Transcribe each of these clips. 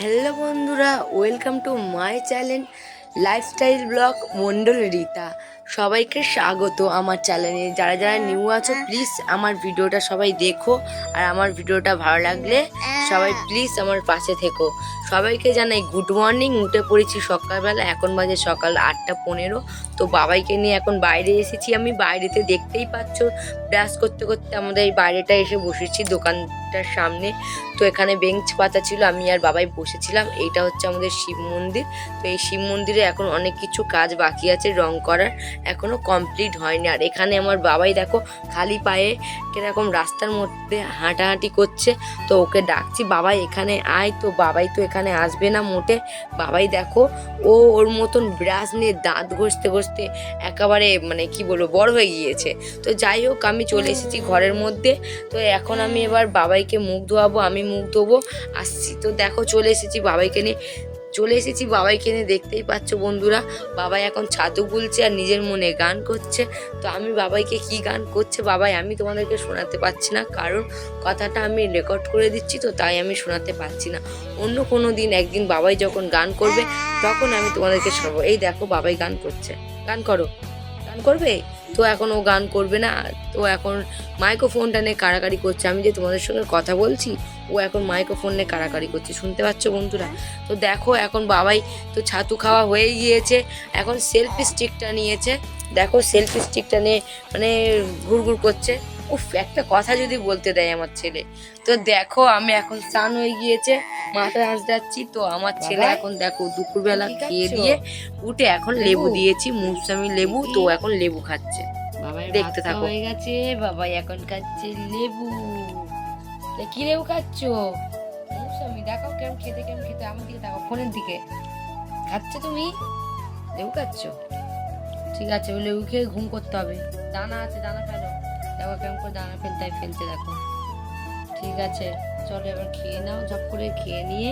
Hello বন্ধুরা, welcome to my channel lifestyle blog Mondal Rita. সবাইকে স্বাগত আমার চ্যানেলে। যারা যারা নিউ আছো প্লিজ আমার ভিডিওটা সবাই দেখো আর আমার ভিডিওটা ভালো লাগলে সবাই প্লিজ আমার পাশে থেকো। সবাইকে জানাই গুড মর্নিং উঠে পড়েছি সকালবেলা, এখন বাজে সকাল আটটা পনেরো। তো বাবাইকে নিয়ে এখন বাইরে এসেছি। আমি বাইরেতে দেখতেই পাচ্ছ, ব্রাশ করতে করতে আমাদের এই বাইরেটা এসে বসেছি দোকানটার সামনে। তো এখানে বেঞ্চ পাতা ছিল, আমি আর বাবাই বসেছিলাম। এইটা হচ্ছে আমাদের শিব মন্দির। তো এই শিব মন্দিরে এখন অনেক কিছু কাজ বাকি আছে রং করার এখনও কমপ্লিট হয়নি। আর এখানে আমার বাবাই দেখো খালি পায়ে কীরকম রাস্তার মধ্যে হাঁটাহাঁটি করছে, তো ওকে ডাকছি, বাবাই এখানে আয়। তো বাবাই তো এখানে আসবে না মোটে। বাবাই দেখো, ও ওর মতন ব্রাশ নিয়ে দাঁত ঘষতে ঘষতে একেবারে মানে কি বলব, বড় হয়ে গিয়েছে। তো যাই হোক, আমি চলে এসেছি ঘরের মধ্যে। তো এখন আমি এবার বাবাইকে মুখ ধোয়াবো, আমি মুখ ধোবো, আসছি। তো দেখো, চলে এসেছি বাবাইকে নিয়ে। চলে এসেছি, বাবাইকে নিয়ে দেখতেই পাচ্ছ বন্ধুরা। বাবাই এখন ছাতু গুলছে আর নিজের মনে গান করছে। তো আমি বাবাইকে কি গান করছে বাবাই, আমি তোমাদেরকে শোনাতে পারছি না। কারণ কথাটা আমি রেকর্ড করে দিচ্ছি তো, তাই আমি শোনাতে পারছি না। অন্য কোনো দিন একদিন বাবাই যখন গান করবে, তখন আমি তোমাদেরকে শোনাবো। এই দেখো বাবাই গান করছে। গান করো। গান করবে? তো এখন ও গান করবে না। তো এখন মাইক্রোফোনটা নিয়ে কাড়াকাড়ি করছে। আমি যে তোমাদের সঙ্গে কথা বলছি, ও এখন মাইক্রোফোন নিয়ে কাড়াকাড়ি করছে। শুনতে পাচ্ছ বন্ধুরা? তো দেখো এখন বাবাই তো ছাতু খাওয়া হয়ে গিয়েছে। এখন সেলফি স্টিকটা নিয়েছে। দেখো সেলফি স্টিকটা নিয়ে মানে ঘুরঘুর করছে। উফ একটা কথা যদি বলতে দেয় আমার ছেলে। তো দেখো আমি এখন স্নান হয়ে গিয়েছে মাথায় হাঁস যাচ্ছি তো আমার ছেলে এখন দেখো দুপুরবেলা খেয়ে দিয়ে উঠে এখন লেবু। দিয়েছি মুসামি লেবু তো এখন লেবু খাচ্ছে। দেখতে থাকো। হয়ে গেছে বাবাই এখন খাচ্ছে লেবু। কি লেবু খাচ্ছো? আমি দেখাও কেমন খেতে কেমন খেতে আমার দিকে দেখো ফোনের দিকে। খাচ্ছে তুমি? লেবু খাচ্ছো? ঠিক আছে লেবু খেয়ে ঘুম করতে হবে। দানা আছে দানা ফেলো। দেখো কেমন করে দানা ফেলতে ফেলতে দেখো। ঠিক আছে, চলো এবার খেয়ে নাও, ঝপ করে খেয়ে নিয়ে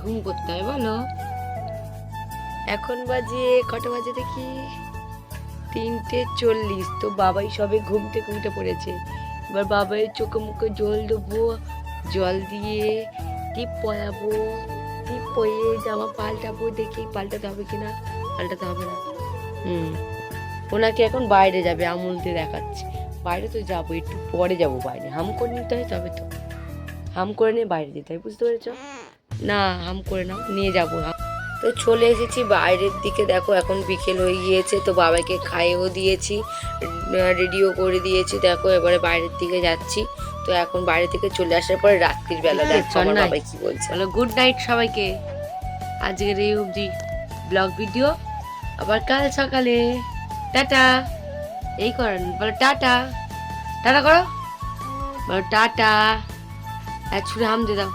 ঘুম করতে হয় বলো। এখন বাজে কটা বাজে দেখি? তিনটে চল্লিশ, তো বাবাই সবে ঘুমতে ঘুমতে পড়েছে। এবার বাবাই চোখে মুখে জল দেবো, জল দিয়ে টিপ পরাবো টিপ পরিয়ে জামা পাল্টাবো, দেখি পাল্টাতে হবে কিনা, পাল্টাতে হবে না। হুম, ওনাকে এখন বাইরে যাবে আমুলতে দেখাচ্ছে। বাইরে তো যাব একটু পরে যাব বাইরে। হাম করে নিতে হয় তবে তো। হাম করে নিয়ে বাইরে যেতে হয় বুঝতে পেরেছ? না হাম করে নাও নিয়ে যাব। তো চলে এসেছি বাইরের দিকে দেখো এখন বিকেল হয়ে গিয়েছে তো বাবাকে খাইয়েও দিয়েছি রেডিও করে দিয়েছি দেখো এবারে বাইরের দিকে যাচ্ছি। তো এখন বাইরে থেকে চলে আসার পরে রাত্রির বেলা ঠিক আছে, দেখো আমার কি বলছে। চলো গুড নাইট সবাইকে। আজকের এই অবধি ব্লগ ভিডিও আবার কাল সকালে। টাটা। এই করেন বলো টাটা। টাটা করো? বলো টাটা। এক ছুটে হাম দিয়ে দাও।